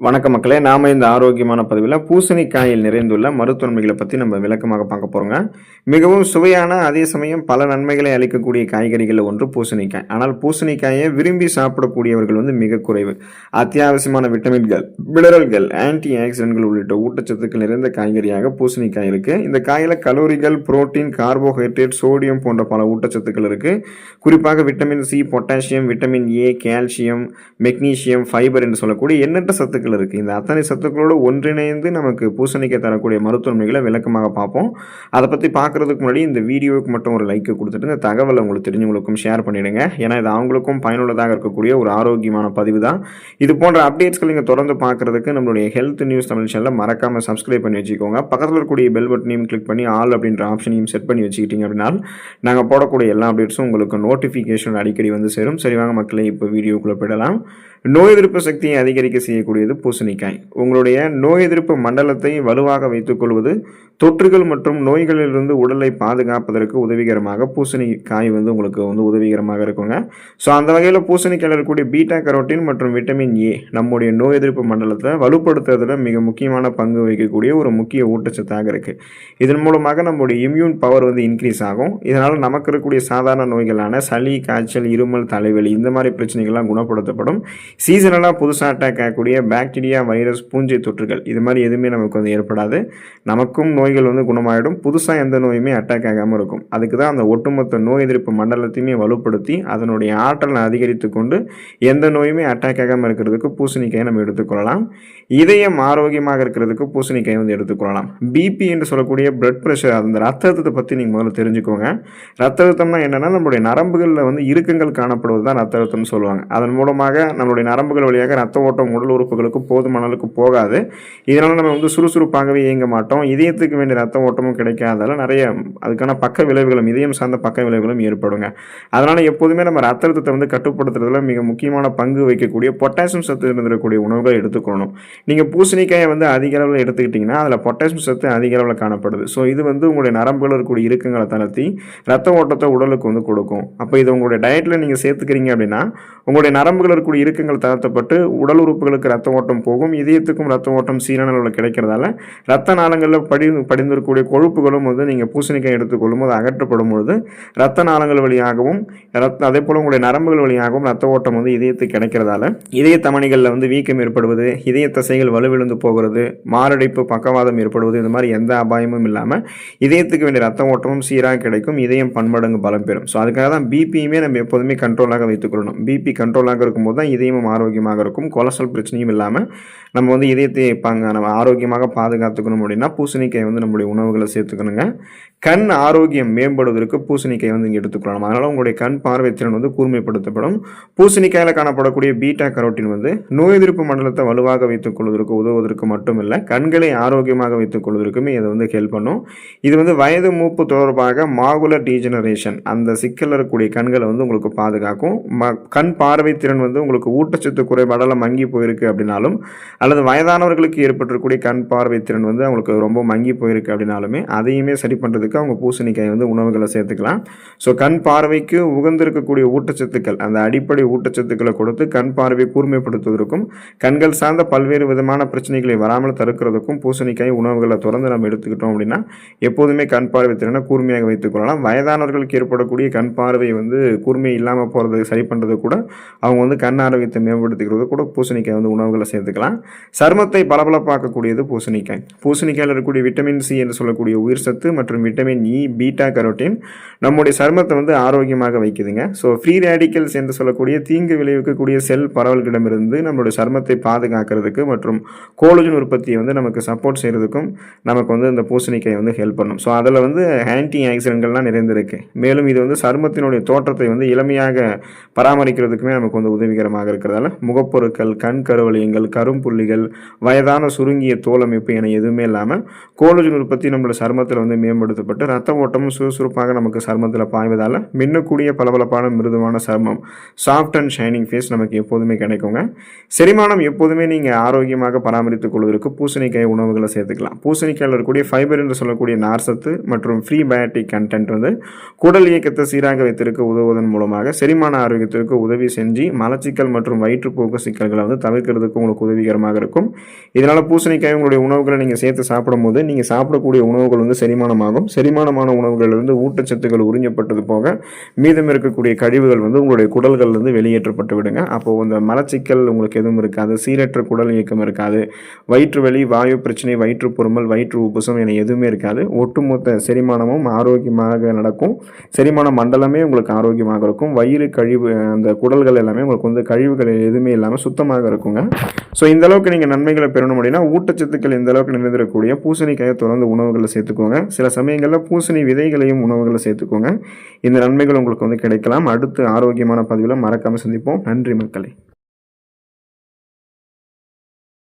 வணக்க மக்களே நாம இந்த ஆரோக்கியமான பதிவில் பூசணிக்காயில் நிறைந்துள்ள மருத்துவன்மைகளை பற்றி நம்ம விளக்கமாக பார்க்க போகிறோங்க மிகவும் சுவையான அதே சமயம் பல நன்மைகளை அளிக்கக்கூடிய காய்கறிகளில் ஒன்று பூசணிக்காய். ஆனால் பூசணிக்காயை விரும்பி சாப்பிடக்கூடியவர்கள் வந்து மிக குறைவு. அத்தியாவசியமான விட்டமின்கள் மினரல்கள் ஆன்டி ஆக்சிடென்ட்கள் உள்ளிட்ட ஊட்டச்சத்துக்கள் நிறைந்த காய்கறியாக பூசணிக்காய் இருக்குது இந்த காயில் கலோரிகள் புரோட்டீன் கார்போஹைட்ரேட் சோடியம் போன்ற பல ஊட்டச்சத்துக்கள் இருக்குது குறிப்பாக vitamin C potassium vitamin A calcium magnesium fibre என்று சொல்லக்கூடிய எண்ணற்ற சத்துக்கள் இருக்குது இந்த அத்தனை சத்துக்களோடு ஒன்றிணைந்து நமக்கு பூசணிக்காய் தரக்கூடிய மருத்துவமைகளை விளக்கமாக பார்ப்போம். அதை பற்றி பார்க்குறதுக்கு முன்னாடி இந்த வீடியோவுக்கு மட்டும் ஒரு லைக்கை கொடுத்துட்டு இந்த தகவலை உங்களுக்கு தெரிஞ்சவங்களுக்கும் ஷேர் பண்ணிடுங்க. ஏன்னா இது அவங்களுக்கும் பயனுள்ளதாக இருக்கக்கூடிய ஒரு ஆரோக்கியமான பதிவு தான். இது போன்ற அப்டேட்ஸ்கள் நீங்கள் தொடர்ந்து பார்க்குறதுக்கு நம்மளுடைய ஹெல்த் நியூஸ் தமிழ் சேனலில் மறக்காமல் சப்ஸ்கிரைப் பண்ணி வச்சுக்கோங்க. பக்கத்தில் இருக்கக்கூடிய பெல் பட்டனையும் கிளிக் பண்ணி ஆல் அப்படின்ற ஆப்ஷனையும் செட் பண்ணி வச்சுக்கிட்டீங்க அப்படின்னா நாங்கள் போடக்கூடிய எல்லா அப்டேட்ஸும் உங்களுக்கு நோட்டிஃபிகேஷன் அடிக்கடி வந்து சேரும். சரி வாங்க இப்போ வீடியோக்குள்ளே போயிடலாம். நோய் எதிர்ப்பு சக்தியை அதிகரிக்க செய்யக்கூடியது பூசணிக்காய். உங்களுடைய நோய் எதிர்ப்பு மண்டலத்தை வலுவாக வைத்துக்கொள்வது தொற்றுகள் மற்றும் நோய்களிலிருந்து உடலை பாதுகாப்பதற்கு உதவிகரமாக பூசணிக்காய் வந்து உங்களுக்கு வந்து உதவிகரமாக இருக்குங்க. ஸோ அந்த வகையில் பூசணிக்காயில் இருக்கக்கூடிய பீட்டா கரோட்டின் மற்றும் விட்டமின் ஏ நம்முடைய நோய் எதிர்ப்பு மண்டலத்தை வலுப்படுத்துறதுல மிக முக்கியமான பங்கு வகிக்கக்கூடிய ஒரு முக்கிய ஊட்டச்சத்தாக இருக்குது இதன் மூலமாக நம்முடைய இம்யூன் பவர் வந்து இன்க்ரீஸ் ஆகும். இதனால் நமக்கு இருக்கக்கூடிய சாதாரண நோய்களான சளி காய்ச்சல் இருமல் தலைவலி இந்த மாதிரி பிரச்சனைகள்லாம் குணப்படுத்தப்படும். சீசனலாக புதுசாக அட்டாக் ஆகக்கூடிய பாக்டீரியா வைரஸ் பூஞ்சை தொற்றுகள் இது மாதிரி எதுவுமே நமக்கு வந்து ஏற்படாது. நமக்கும் நோய்கள் வந்து குணமாயிடும். புதுசாக எந்த நோயுமே அட்டாக் ஆகாமல் இருக்கும். அதுக்கு தான் அந்த ஒட்டுமொத்த நோய் எதிர்ப்பு மண்டலத்தையுமே வலுப்படுத்தி அதனுடைய ஆற்றலை அதிகரித்து கொண்டு எந்த நோயுமே அட்டாக் ஆகாமல் இருக்கிறதுக்கு பூசணிக்காயை நம்ம எடுத்துக்கொள்ளலாம் இதயம் ஆரோக்கியமாக இருக்கிறதுக்கு பூசணிக்காய் வந்து எடுத்துக்கொள்ளலாம் பிபி என்று சொல்லக்கூடிய பிளட் ப்ரெஷர் அந்த ரத்த அழுத்தத்தை பற்றி நீங்கள் முதல்ல தெரிஞ்சுக்கோங்க. ரத்த அழுத்தம்னா என்னென்னா நம்மளுடைய நரம்புகளில் வந்து இறுக்கங்கள் காணப்படுவது தான் ரத்த அழுத்தம்னு சொல்லுவாங்க. அதன் மூலமாக நம்மளுடைய நரம்புகள் வழியாக ரத்த ஓட்டம் உடல் உறுப்புகளுக்கு போதுமான அளவுக்கு போகாது. இதனால் நம்ம வந்து சுறுசுறுப்பாகவே இயங்க மாட்டோம். இதயத்துக்கு வேண்டிய ரத்த ஓட்டமும் கிடைக்காதால நிறைய அதுக்கான பக்க விளைவுகளும் இதயம் சார்ந்த பக்க விளைவுகளும் ஏற்படுங்க. அதனால் எப்போதுமே நம்ம ரத்த அழுத்தத்தை வந்து கட்டுப்படுத்துறதுல மிக முக்கியமான பங்கு வகிக்கக்கூடிய பொட்டாசியம் சத்து இருந்திருக்கக்கூடிய உணவுகளை எடுத்துக்கணும் நீங்கள் பூசணிக்காயை வந்து அதிக அளவில் எடுத்துக்கிட்டிங்கன்னா அதில் பொட்டாசியம் சத்து அதிக அளவில் காணப்படுது. ஸோ இது வந்து உங்களுடைய நரம்புகள் இருக்கக்கூடிய இறுக்கங்களை தளர்த்தி ரத்த ஓட்டத்தை உடலுக்கு வந்து கொடுக்கும். அப்போ இது உங்களுடைய டயட்டில் நீங்கள் சேர்த்துக்கிறீங்க அப்படின்னா உங்களுடைய நரம்புகள் இருக்கக்கூடிய இறுக்கங்கள் தளர்த்தப்பட்டு உடல் உறுப்புகளுக்கு ரத்த ஓட்டம் போகும். இதயத்துக்கும் ரத்த ஓட்டம் சீரான அளவில் கிடைக்கிறதால ரத்த நாளங்களில் படி படிந்திருக்கக்கூடிய கொழுப்புகளும் வந்து நீங்கள் பூசணிக்காய் எடுத்துக்கொள்ளும் போது அகற்றப்படும் பொழுது ரத்த நாளங்கள் வழியாகவும் ரத் அதே போல் உங்களுடைய நரம்புகள் வழியாகவும் ரத்த ஓட்டம் வந்து இதயத்துக்கு கிடைக்கிறதால இதய தமணிகளில் வந்து வீக்கம் ஏற்படுவது இதய தசைகள் வலுவிழுந்து போகிறது மாரடைப்பு பக்கவாதம் ஏற்படுவது இந்த மாதிரி எந்த அபாயமும் இல்லாமல் இதயத்துக்கு வேண்டிய ரத்த ஓட்டமும் சீராக கிடைக்கும். இதயம் பன்மடங்கு பலம் பெறும். ஸோ அதுக்காக தான் பிபியுமே நம்ம எப்போதுமே கண்ட்ரோலாக வைத்துக்கொள்ளணும் பிபி கண்ட்ரோலாக இருக்கும்போது தான் இதயமும் ஆரோக்கியமாக இருக்கும். கொலஸ்ட்ரால் பிரச்சனையும் இல்லாமல் நம்ம வந்து இதயத்தை பாங்க நம்ம ஆரோக்கியமாக பாதுகாத்துக்கணும் அப்படின்னா பூசணிக்காய் வந்து நம்மளுடைய உணவுகளை சேர்த்துக்கணுங்க. கண் ஆரோக்கியம் மேம்படுவதற்கு பூசணிக்காய் வந்து இங்கே எடுத்துக்கொள்ளணும் அதனால் உங்களுடைய கண் பார்வை திறன் வந்து கூர்மைப்படுத்தப்படும். பூசணிக்காயில் காணப்படக்கூடிய பீட்டா கரோட்டின் வந்து நோய் எதிர்ப்பு மண்டலத்தை வலுவாக வைத்துக் கொள்வதற்கு உதவுவதற்கு மட்டுமில்லை கண்களை ஆரோக்கியமாக வைத்துக் கொள்வதற்குமே இதை வந்து ஹெல்ப் பண்ணும். இது வந்து வயது மூப்பு தொடர்பாக மாகுலர் டீஜெனரேஷன் அந்த சிக்கல் இருக்கக்கூடிய கண்களை வந்து உங்களுக்கு பாதுகாக்கும். ம கண் பார்வை திறன் வந்து உங்களுக்கு ஊட்டச்சத்து குறைபாடெல்லாம் மங்கி போயிருக்கு அப்படின்னாலும் அல்லது வயதானவர்களுக்கு ஏற்பட்டிருக்கக்கூடிய கண் பார்வை திறன் வந்து அவங்களுக்கு ரொம்ப மங்கி போயிருக்கு அப்படின்னாலுமே அதையுமே சரி பண்ணுறதுக்கு அவங்க பூசணிக்காய் வந்து உணவுகளை சேர்த்துக்கலாம். ஸோ கண் பார்வைக்கு உகந்திருக்கக்கூடிய ஊட்டச்சத்துக்கள் அந்த அடிப்படை ஊட்டச்சத்துக்களை கொடுத்து கண் பார்வை கூர்மைப்படுத்துவதற்கும் கண்கள் சார்ந்த பல்வேறு விதமான பிரச்சனைகளை வராமல் தடுக்கிறதுக்கும் பூசணிக்காய் உணவுகளை தொடர்ந்து நம்ம எடுத்துக்கிட்டோம் அப்படின்னா எப்போதுமே கண் பார்வை திறனை கூர்மையாக வைத்துக்கொள்ளலாம் வயதானவர்களுக்கு ஏற்படக்கூடிய கண் பார்வை வந்து கூர்மை இல்லாமல் போகிறது சரி பண்ணுறது கூட அவங்க வந்து கண் ஆரோக்கியத்தை மேம்படுத்திக்கிறது கூட பூசணிக்காய் வந்து உணவுகளை சேர்த்துக்கலாம். சருமத்தை பளபளப்பாக்கக்கூடியது பூசணிக்காய். பூசணிக்காயில் இருக்கக்கூடிய விட்டமின் சி என்று சொல்லக்கூடிய உயிர் சத்து மற்றும் விட்டமின் இ பீட்டா கரோட்டின் நம்முடைய சருமத்தை வந்து ஆரோக்கியமாக வைக்குதுங்க. ஸோ ஃப்ரீ ரேடிக்கல்ஸ் என்று சொல்லக்கூடிய தீங்கு விளைவிக்கக்கூடிய செல் பரவல்களிடமிருந்து நம்மளுடைய சருமத்தை பாதுகாக்கிறதுக்கு மற்றும் கோலஜன் உற்பத்தியை வந்து நமக்கு சப்போர்ட் செய்கிறதுக்கும் நமக்கு வந்து இந்த பூசணிக்காய் வந்து ஹெல்ப் பண்ணும். ஸோ அதில் வந்து ஆன்டி ஆக்சிடென்ட்கள்லாம் நிறைந்திருக்கு. மேலும் இது வந்து சருமத்தினுடைய தோற்றத்தை வந்து இளமையாக பராமரிக்கிறதுக்குமே நமக்கு வந்து உதவிகரமாக இருக்கிறதால முகப்பொருட்கள் கண் புள்ளிகள் கரும்புள்ளிகள் வயதான சுருங்கிய தோல் அமைப்பு என எதுவுமே இல்லாமல் கோலஜன் உற்பத்தி நம்மளோட சருமத்தில் வந்து மேம்படுத்தப்பட்டு ரத்த ஓட்டமும் சுறுசுறுப்பாக நமக்கு சருமத்தில் பாய்வதால் மின்னக்கூடிய பளபளப்பான மிருதுவான சருமம் சாஃப்ட் அண்ட் ஷைனிங் ஃபேஸ் நமக்கு எப்போதுமே கிடைக்குங்க. செரிமானம் எப்போதுமே நீங்கள் ஆரோக்கியமாக பராமரித்துக் கொள்வதற்கு பூசணிக்காய் உணவுகளை சேர்த்துக்கலாம். பூசணிக்காயில் இருக்கக்கூடிய ஃபைபர் என்று சொல்லக்கூடிய நார்சத்து மற்றும் ஃப்ரீ பயோட்டிக் கண்டென்ட் வந்து குடல் இயக்கத்தை சீராக வைத்திருக்க உதவுவதன் மூலமாக செரிமான ஆரோக்கியத்திற்கு உதவி செஞ்சு மலச்சிக்கல் மற்றும் வயிற்றுப்போக்கு சிக்கல்களை வந்து தவிர்க்கிறதுக்கு உங்களுக்கு உதவிகரமாக இருக்கும். இதனால் பூசணிக்காய் உங்களுடைய உணவுகளை நீங்கள் சேர்த்து சாப்பிடும்போது நீங்கள் சாப்பிடக்கூடிய உணவுகள் வந்து செரிமானமாகும். செரிமானமான உணவுகளிலிருந்து ஊட்டச்சத்துக்கள் உறிஞ்சப்பட்டது போக மீதம் இருக்கக்கூடிய கழிவுகள் வந்து உங்களுடைய குடல்கள்லேருந்து வெளியேற்றப்பட்டு விடுங்க. அப்போது அந்த மலச்சிக்கல் உங்களுக்கு எதுவும் இருக்காது சீரற்ற குடல் இயக்கம் இருக்காது. வயிற்று வலி வாயு பிரச்சனை வயிற்று பொறுமல் வயிற்று உப்புசம் என எதுவுமே இருக்காது. ஒட்டுமொத்த செரிமானமும் ஆரோக்கியமாக நடக்கும். செரிமான மண்டலமே உங்களுக்கு ஆரோக்கியமாக இருக்கும். வயிறு கழிவு அந்த குடல்கள் எல்லாமே உங்களுக்கு வந்து கழிவுகள் எதுவுமே இல்லாமல் சுத்தமாக இருக்குங்க. ஸோ இந்த அளவுக்கு நீங்கள் நன்மைகளை பெறணும் அப்படின்னா ஊட்டச்சத்துக்கள் இந்த அளவுக்கு நிறைந்திருக்கக்கூடிய பூசணிக்காயை தொடர்ந்து உணவுகளில் சேர்த்துக்கோங்க. சில சமயங்களில் பூசணி விதைகளையும் உணவுகளில் சேர்த்துக்கோங்க. இந்த நன்மைகள் உங்களுக்கு வந்து கிடைக்கலாம். அடுத்து ஆரோக்கியமான பதிவில் மறக்காமல் சந்திப்போம். நன்றி மக்களே.